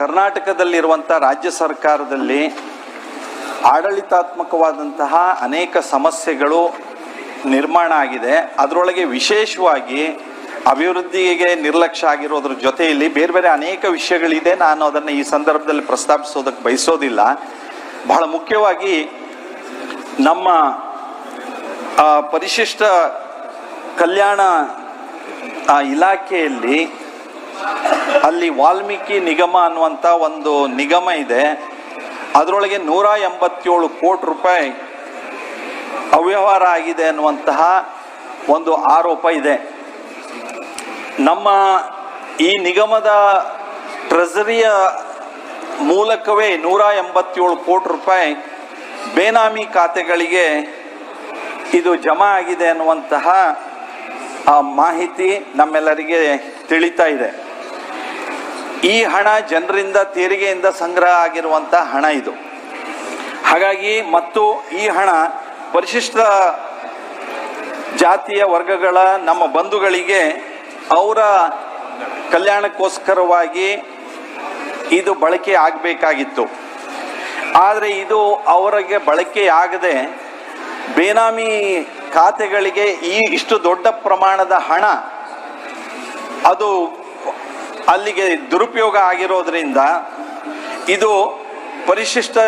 ಕರ್ನಾಟಕದಲ್ಲಿರುವಂಥ ರಾಜ್ಯ ಸರ್ಕಾರದಲ್ಲಿ ಆಡಳಿತಾತ್ಮಕವಾದಂತಹ ಅನೇಕ ಸಮಸ್ಯೆಗಳು ನಿರ್ಮಾಣ ಆಗಿದೆ. ಅದರೊಳಗೆ ವಿಶೇಷವಾಗಿ ಅಭಿವೃದ್ಧಿಗೆ ನಿರ್ಲಕ್ಷ್ಯ ಆಗಿರೋದ್ರ ಜೊತೆಯಲ್ಲಿ ಬೇರೆ ಬೇರೆ ಅನೇಕ ವಿಷಯಗಳಿದೆ. ನಾನು ಅದನ್ನು ಈ ಸಂದರ್ಭದಲ್ಲಿ ಪ್ರಸ್ತಾಪಿಸೋದಕ್ಕೆ ಬಯಸೋದಿಲ್ಲ. ಬಹಳ ಮುಖ್ಯವಾಗಿ ನಮ್ಮ ಪರಿಶಿಷ್ಟ ಕಲ್ಯಾಣ ಇಲಾಖೆಯಲ್ಲಿ ಅಲ್ಲಿ ವಾಲ್ಮೀಕಿ ನಿಗಮ ಅನ್ನುವಂಥ ಒಂದು ನಿಗಮ ಇದೆ. ಅದರೊಳಗೆ ನೂರ ಎಂಬತ್ತೇಳು ಕೋಟಿ ರೂಪಾಯಿ ಅವ್ಯವಹಾರ ಆಗಿದೆ ಅನ್ನುವಂತಹ ಒಂದು ಆರೋಪ ಇದೆ. ನಮ್ಮ ಈ ನಿಗಮದ ಟ್ರೆಸರಿಯ ಮೂಲಕವೇ ನೂರ ಎಂಬತ್ತೇಳು ಕೋಟಿ ರೂಪಾಯಿ ಬೇನಾಮಿ ಖಾತೆಗಳಿಗೆ ಇದು ಜಮಾ ಆಗಿದೆ ಅನ್ನುವಂತಹ ಆ ಮಾಹಿತಿ ನಮ್ಮೆಲ್ಲರಿಗೆ ತಿಳಿತಾ ಇದೆ. ಈ ಹಣ ಜನರಿಂದ ತೆರಿಗೆಯಿಂದ ಸಂಗ್ರಹ ಆಗಿರುವಂಥ ಹಣ ಇದು. ಹಾಗಾಗಿ ಮತ್ತು ಈ ಹಣ ಪರಿಶಿಷ್ಟ ಜಾತಿಯ ವರ್ಗಗಳ ನಮ್ಮ ಬಂಧುಗಳಿಗೆ ಅವರ ಕಲ್ಯಾಣಕ್ಕೋಸ್ಕರವಾಗಿ ಇದು ಬಳಕೆ ಆಗಬೇಕಾಗಿತ್ತು. ಆದರೆ ಇದು ಅವರಿಗೆ ಬಳಕೆ ಆಗದೆ ಬೇನಾಮಿ ಖಾತೆಗಳಿಗೆ ಈ ಇಷ್ಟು ದೊಡ್ಡ ಪ್ರಮಾಣದ ಹಣ ಅದು ಅಲ್ಲಿಗೆ ದುರುಪಯೋಗ ಆಗಿರೋದ್ರಿಂದ ಇದು ಪರಿಶಿಷ್ಟ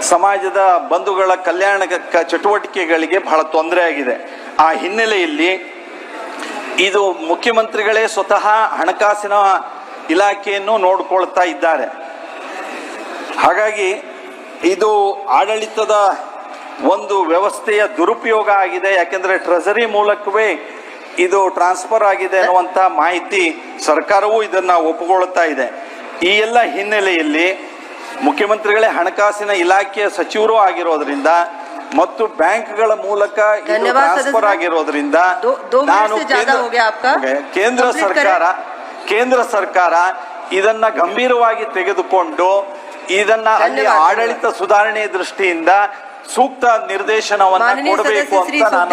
ಸಮಾಜದ ಬಂಧುಗಳ ಕಲ್ಯಾಣ ಚಟುವಟಿಕೆಗಳಿಗೆ ಬಹಳ ತೊಂದರೆ ಆಗಿದೆ ಆ ಹಿನ್ನೆಲೆಯಲ್ಲಿ ಇದು ಮುಖ್ಯಮಂತ್ರಿಗಳೇ ಸ್ವತಃ ಹಣಕಾಸಿನ ಇಲಾಖೆಯನ್ನು ನೋಡಿಕೊಳ್ತಾ ಇದ್ದಾರೆ. ಹಾಗಾಗಿ ಇದು ಆಡಳಿತದ ಒಂದು ವ್ಯವಸ್ಥೆಯ ದುರುಪಯೋಗ ಆಗಿದೆ. ಯಾಕೆಂದರೆ ಟ್ರೆಸರಿ ಮೂಲಕವೇ ಇದು ಟ್ರಾನ್ಸ್ಫರ್ ಆಗಿದೆ ಅನ್ನುವಂಥ ಮಾಹಿತಿ ಸರ್ಕಾರವೂ ಇದನ್ನ ಒಪ್ಪಿಕೊಳ್ಳುತ್ತಾ ಇದೆ. ಈ ಎಲ್ಲ ಹಿನ್ನೆಲೆಯಲ್ಲಿ ಮುಖ್ಯಮಂತ್ರಿಗಳೇ ಹಣಕಾಸಿನ ಇಲಾಖೆಯ ಸಚಿವರು ಆಗಿರೋದ್ರಿಂದ ಮತ್ತು ಬ್ಯಾಂಕ್ಗಳ ಮೂಲಕ ಟ್ರಾನ್ಸ್ಫರ್ ಆಗಿರೋದ್ರಿಂದ ನಾನು ಕೇಂದ್ರ ಸರ್ಕಾರ ಕೇಂದ್ರ ಸರ್ಕಾರ ಇದನ್ನ ಗಂಭೀರವಾಗಿ ತೆಗೆದುಕೊಂಡು ಇದನ್ನ ಅಲ್ಲಿ ಆಡಳಿತ ಸುಧಾರಣೆ ದೃಷ್ಟಿಯಿಂದ ಸೂಕ್ತ ನಿರ್ದೇಶನವನ್ನು ಕೊಡಬೇಕು ಅಂತ ನಾನು